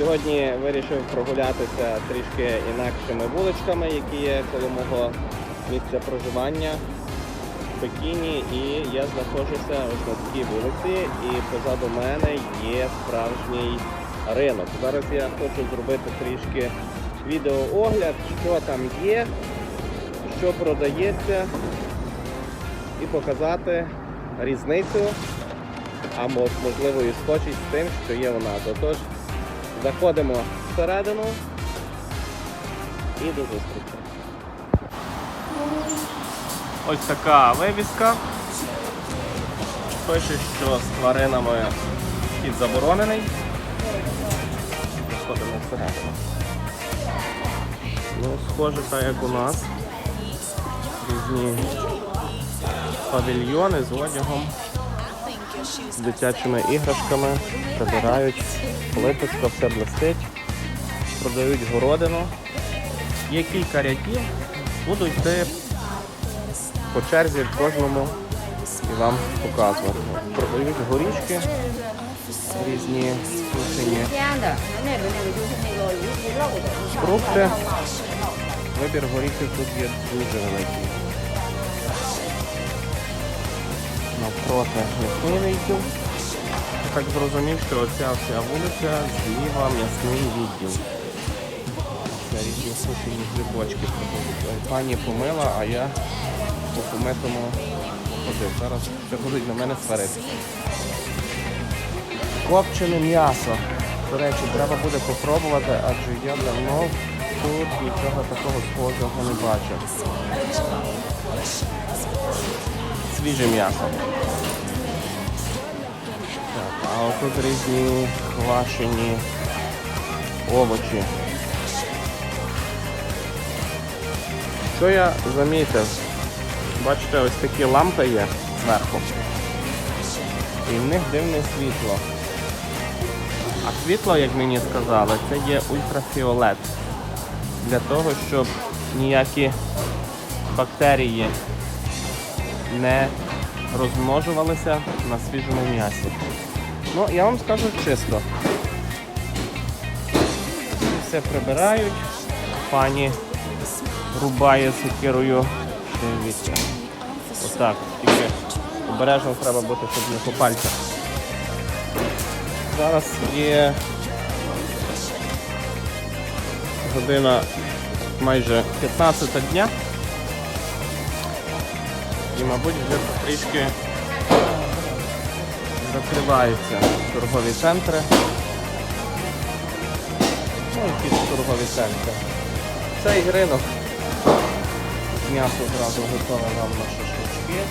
Сьогодні вирішив прогулятися трішки інакшими вуличками, які є коло мого місця проживання в Пекіні. І я знаходжуся ось на такій вулиці, і позаду мене є справжній ринок. Зараз я хочу зробити трішки відеоогляд, що там є, що продається, і показати різницю, а можливо і схожість з тим, що є у нас. Отож, заходимо всередину і до зустрічі. Ось така вивіска. Пише, що з тваринами вхід заборонений. Заходимо всередину. Ну, схоже так, як у нас. Різні павільйони з одягом, з дитячими іграшками, прибирають, липецька, все блистить, продають городину. Є кілька рядів, будуть йти по черзі кожному і вам показувати. Продають горішки різні скушені фрукти. Вибір горіхів тут є дуже великий. Навпроти м'ясний відділ. Так зрозумів, що оця вся вулиця зліва м'ясний відділ. Це різні сушені грибочки. Пані помила, а я по помитому ходив. Зараз приходить на мене сварити. Копчене м'ясо. До речі, треба буде попробувати, адже я давно тут нічого такого схожого не бачив. Свіже м'ясо. Так, а отут різні квашені овочі. Що я замітив? Бачите, ось такі лампи є зверху. І в них дивне світло. А світло, як мені сказали, це є ультрафіолет. Для того, щоб ніякі бактерії не розмножувалися на свіжому м'ясі. Ну, я вам скажу чисто. Все прибирають, пані рубає сокирою. Дивіться. Отак. Тільки обережно треба бути, щоб не по пальцях. Зараз є година майже 15 дня. І, мабуть, вже трішки закриваються торгові центри. Ну, якісь торгові центри. Цей ринок. М'ясо зразу готове вам на шашлички.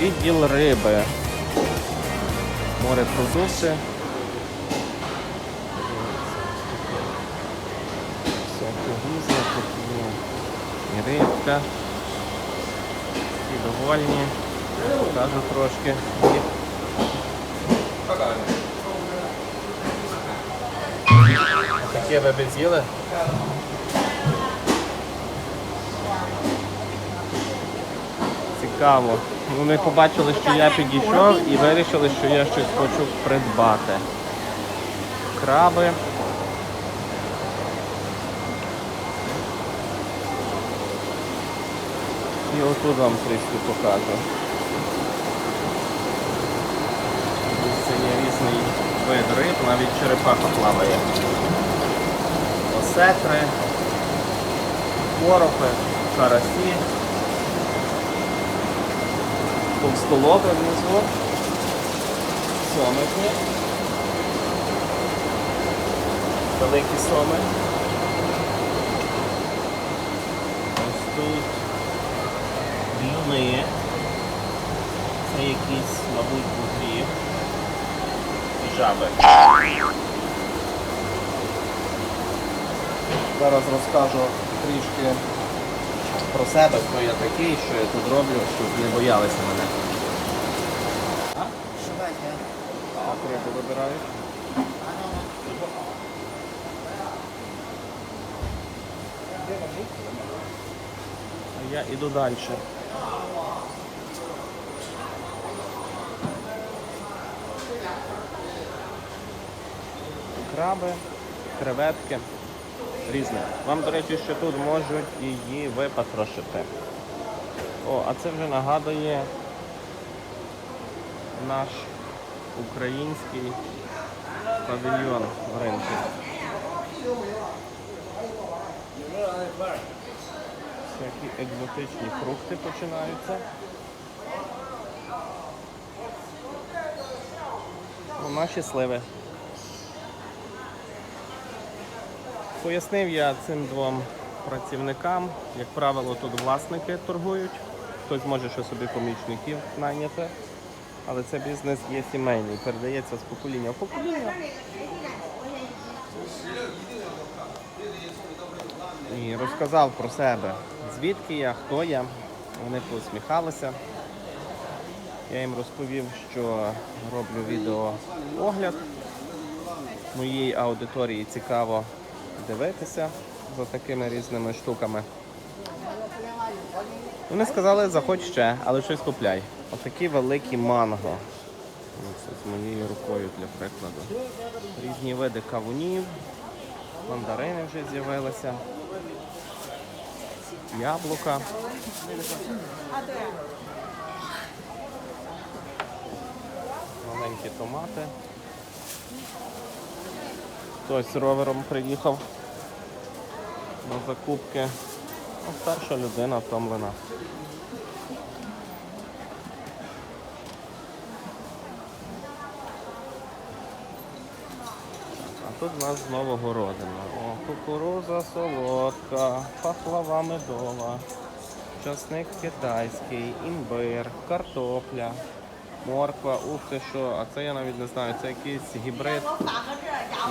Відділ риби. Морепродукти. Всякі гузли, тут є і рибка. І довольні. Покажу трошки. Таке ви з'їли? Цікаво. Вони побачили, що я підійшов і вирішили, що я щось хочу придбати. Краби. І отут вам трішки покажу. Це є різний вид риб, навіть черепаха плаває. Осетри, коропи, карасі. Товстолоби внизу. Сомики. Великі соми. Ось тут блюни. Це мабуть, бугрі. І жаби. Зараз розкажу трішки про себе, хто я такий, що я тут роблю, щоб не боялися мене. А рибу вибираєш? А я іду далі. Краби, креветки. Різне. Вам, до речі, ще тут можуть її випатрошити. О, а це вже нагадує наш український павільйон в ринку. Всякі екзотичні фрукти починаються. Наші сливи. Пояснив я цим двом працівникам, як правило, тут власники торгують. Хтось може ще собі помічників найняти. Але це бізнес є сімейний, передається з покоління в покоління. І розказав про себе, звідки я, хто я. Вони посміхалися. Я їм розповів, що роблю відео огляд. Моїй аудиторії цікаво дивитися за такими різними штуками. Вони сказали, заходь ще, але щось купляй. Отакі великі манго. Ось з моєю рукою для прикладу. Різні види кавунів, мандарини вже з'явилися. Яблука. Маленькі томати. Хтось з ровером приїхав на закупки. Ну, старша людина втомлена. А тут в нас знову городина. О, кукуруза солодка, пахлава медова, часник китайський, імбир, картопля, морква, ух ти що, а це я навіть не знаю, це якийсь гібрид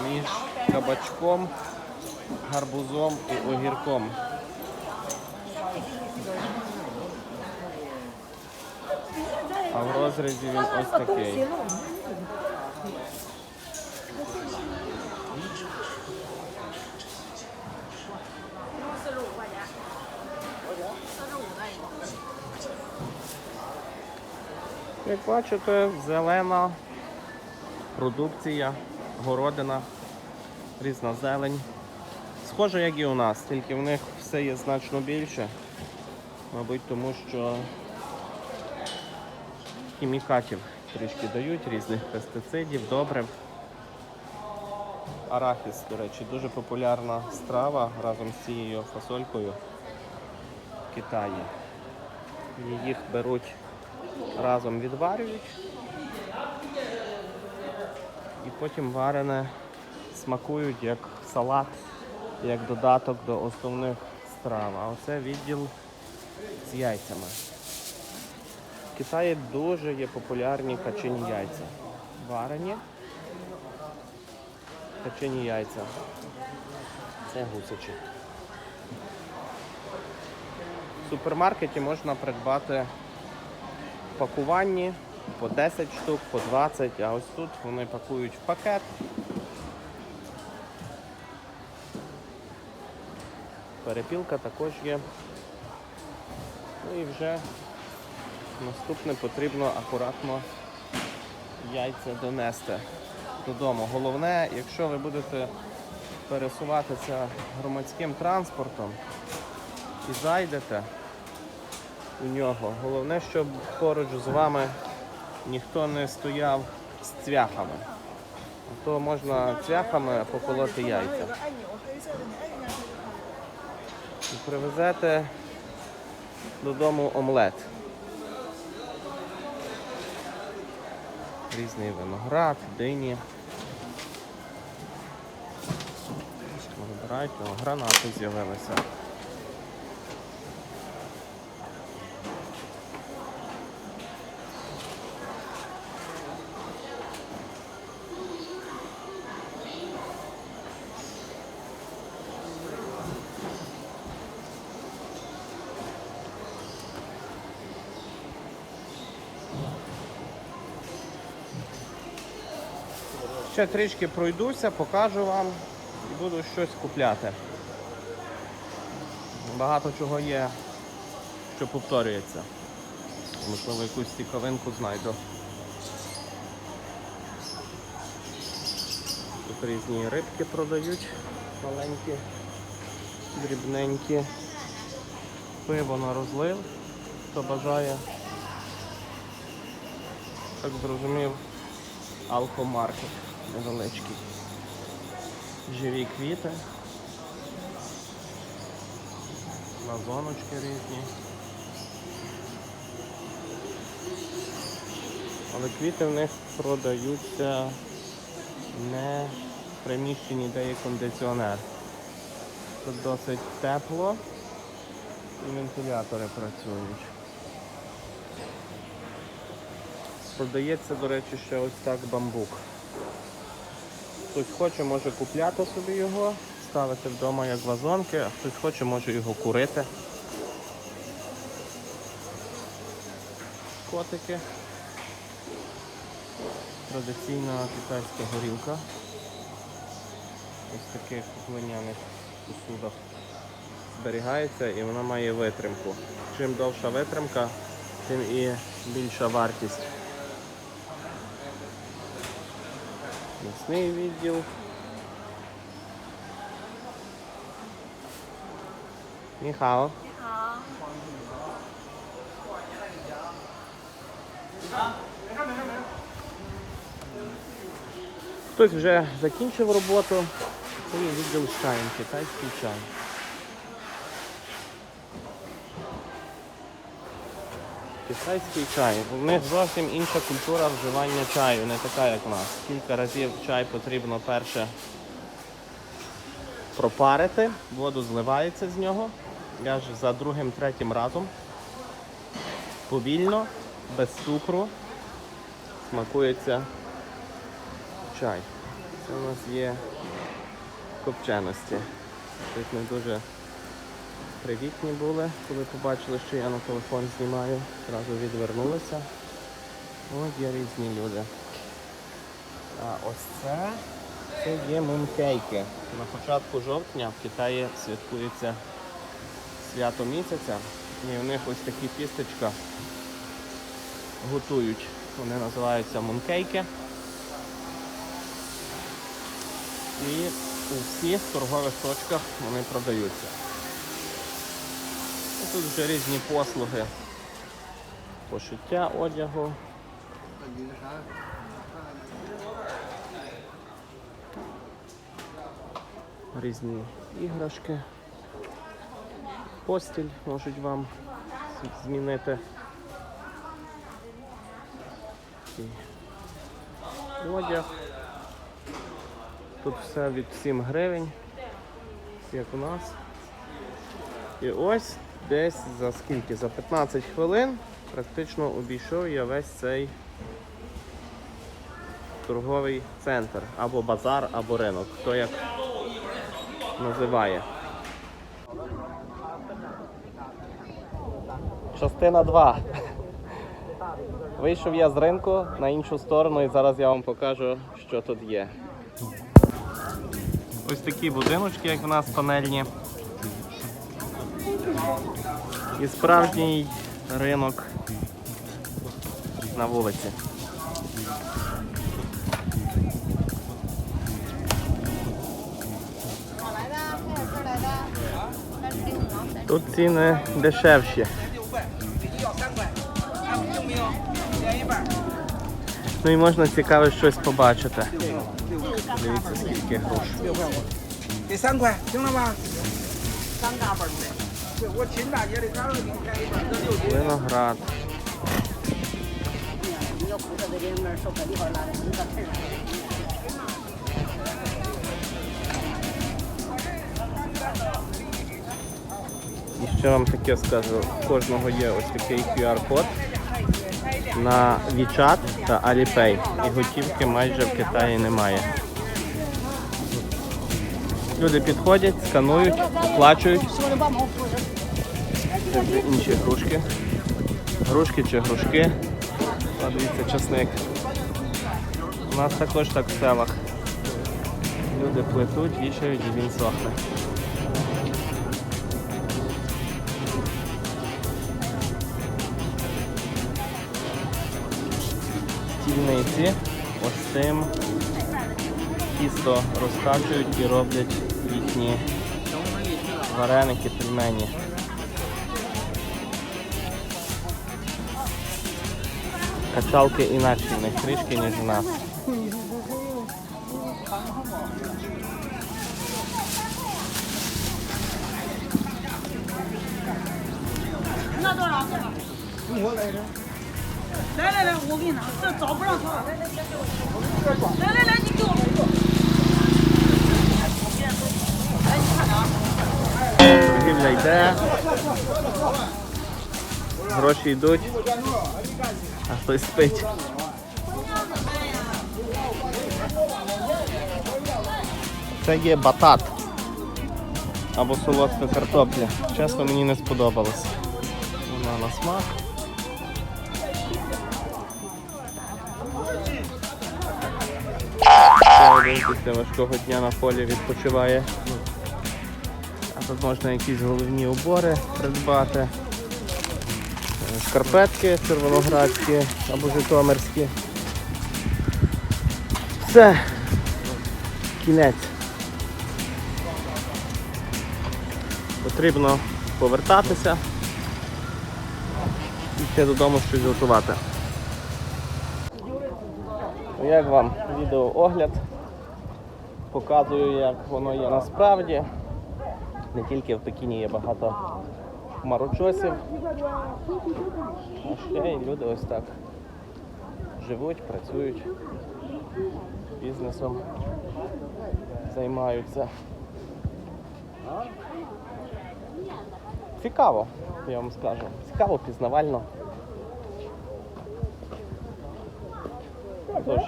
між кабачком, гарбузом і огірком. А в розрізі він ось такий. Як бачите, зелена продукція, городина, різна зелень. Схоже, як і у нас, тільки в них все є значно більше. Мабуть, тому що хімікатів трішки дають, різних пестицидів, добрив. Арахіс, до речі, дуже популярна страва разом з цією фасолькою в Китаї. Їх беруть разом відварюють і потім варене смакують як салат, як додаток до основних страв. А оце відділ з яйцями. В Китаї дуже є популярні качені яйця. Варені качені яйця. Це гусячі. В супермаркеті можна придбати пакуванні по 10 штук, по 20, а ось тут вони пакують в пакет. Перепілка також є. Ну і вже наступне потрібно акуратно яйця донести додому. Головне, якщо ви будете пересуватися громадським транспортом і зайдете у нього, головне, щоб поруч з вами ніхто не стояв з цвяхами. А то можна цвяхами поколоти яйця. І привезете додому омлет. Різний виноград, дині. Вибирайте, гранати з'явилися. Ще трішки пройдуся, покажу вам і буду щось купляти. Багато чого є, що повторюється. Можливо, якусь цікавинку знайду. Тут різні рибки продають, маленькі, дрібненькі. Пиво на розлив, хто бажає. Так зрозумів, алкомаркет невеличкий. Живі квіти. Вазоночки різні. Але квіти в них продаються не в приміщенні, де є кондиціонер. Тут досить тепло і вентилятори працюють. Продається, до речі, ще ось так бамбук. Хтось хоче, може купляти собі його, ставити вдома як вазонки, а хтось хоче, може його курити. Котики. Традиційна китайська горілка. Ось таких глиняних посудах зберігається і вона має витримку. Чим довша витримка, тим і більша вартість. М'ясний відділ. Ніхао.，Хтось вже закінчив роботу. Це є відділ китайський чай. Китайський чай. У них зовсім інша культура вживання чаю, не така, як у нас. Кілька разів чай потрібно перше пропарити, воду зливається з нього. Я ж за другим, третім разом. Повільно, без цукру, смакується чай. Це у нас є копченості. Тут не дуже привітні були, коли побачили, що я на телефон знімаю, одразу відвернулися. От є різні люди. А ось це, це є мункейки. На початку жовтня в Китаї святкується свято місяця. І в них ось такі тістечка готують. Вони називаються мункейки. І у всіх торгових точках вони продаються. Тут вже різні послуги. Пошиття одягу. Різні іграшки. Постіль можуть вам змінити. Одяг. Тут все від 7 гривень, як у нас. І ось десь за скільки? За 15 хвилин практично обійшов я весь цей торговий центр. Або базар, або ринок. Хто як називає. Частина 2. Вийшов я з ринку на іншу сторону і зараз я вам покажу, що тут є. Ось такі будиночки, як в нас панельні. І справжній ринок на вулиці. Тут ціни дешевші. Ну і можна цікаве щось побачити. Дивіться, скільки грошей. Виноград. І ще вам таке скажу, у кожного є ось такий QR-код на WeChat та Alipay. І готівки майже в Китаї немає. Люди підходять, сканують, оплачують. Інші грушки. Грушки чи грушки. А чесник. У нас також так в селах. Люди плетуть, вішають і він сохне. Тільниці ось цим тісто розкачують і роблять їхні вареники, пельмені. Качалки інакші не трішки, ніж у нас. Дай, дай, дай, Торгівля йде. Гроші йдуть. А хтось спить. Це є батат. Або солодка картопля. Чесно, мені не сподобалось. Вона на смак. Після важкого дня на полі відпочиває. Тут можна якісь головні убори придбати. Шкарпетки червоноградські або житомирські. Все. Кінець. Потрібно повертатися і йти додому щось готувати. Ну, Як вам відеоогляд? Показую, як воно є насправді. Не тільки в Пекіні є багато хмарочосів, а ще й люди ось так живуть, працюють, бізнесом займаються. Цікаво, я вам скажу. Цікаво, пізнавально. Тож,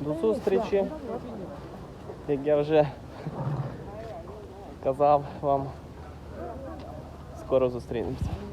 до зустрічі. Як я вже казав вам, скоро зустрінемося.